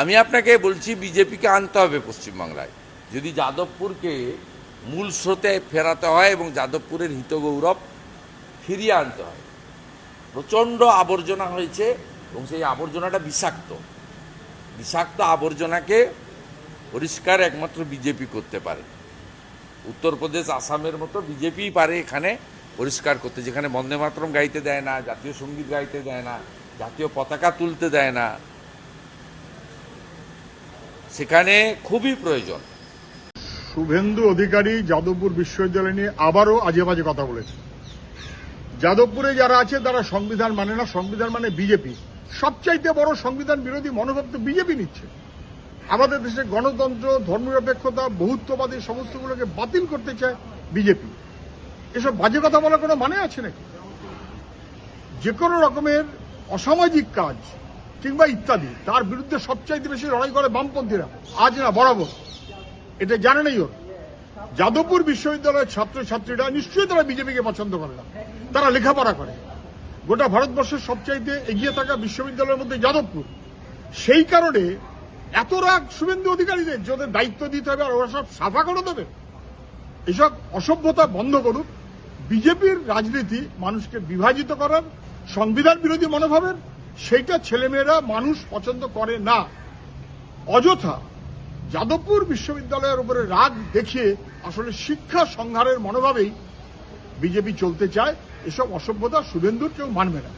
আমি আপনাকে বলছি, বিজেপিকে আনতে হবে পশ্চিমবাংলায়। যদি যাদবপুরকে মূল স্রোতে ফেরাতে হয় এবং যাদবপুরের হিতগৌরব ফিরিয়ে আনতে হয়, প্রচণ্ড আবর্জনা হয়েছে এবং সেই আবর্জনাটা বিষাক্ত। বিষাক্ত আবর্জনাকে পরিষ্কার একমাত্র বিজেপি করতে পারে। উত্তরপ্রদেশ, আসামের মতো বিজেপিই পারে এখানে পরিষ্কার করতে, যেখানে বন্দে মাতরম গাইতে দেয় না, জাতীয় সংগীত গাইতে দেয় না, জাতীয় পতাকা তুলতে দেয় না। সেখানে খুবই প্রয়োজন। শুভেন্দু অধিকারী যাদবপুর বিশ্ববিদ্যালয় নিয়ে আবারও আজে বাজে কথা বলেছে। যাদবপুরে যারা আছে, তারা সংবিধান মানে না, সংবিধান মানে বিজেপি। সবচাইতে বড় সংবিধান বিরোধী মনোভাব তো বিজেপি নিচ্ছে। আমাদের দেশে গণতন্ত্র, ধর্মনিরপেক্ষতা, বহুত্ববাদী সমস্তগুলোকে বাতিল করতে চায় বিজেপি। এসব বাজে কথা বলার কোনো মানে আছে নাকি? যে কোনো রকমের অসামাজিক কাজ কিংবা ইত্যাদি। তার বিরুদ্ধে সবচাইতে বেশি লড়াই করে বামপন্থীরা। আজ না, বরাবর। এটা জানে নেই ওর। যাদবপুর বিশ্ববিদ্যালয়ের ছাত্রছাত্রীরা নিশ্চয়ই তারা বিজেপিকে পছন্দ করে না। তারা লেখাপড়া করে। গোটা ভারতবর্ষের সবচাইতে এগিয়ে থাকা বিশ্ববিদ্যালয়ের মধ্যে যাদবপুর। সেই কারণে এত রাগ শুভেন্দু অধিকারীদের যে ওদের দায়িত্ব দিতে হবে আর ওরা সব সাফা করে দেবে। এসব অসভ্যতা বন্ধ করুক। বিজেপির রাজনীতি মানুষকে বিভাজিত করার, সংবিধান বিরোধী মনোভাবের সেইটা ছেলেমেয়েরা মানুষ পছন্দ করে না। অযথা যাদবপুর বিশ্ববিদ্যালয়ের উপরে রাগ দেখিয়ে আসলে শিক্ষা সংহারের মনোভাবেই বিজেপি চলতে চায়, এসব অসভ্যতা শুভেন্দুর কেউ মানবে না।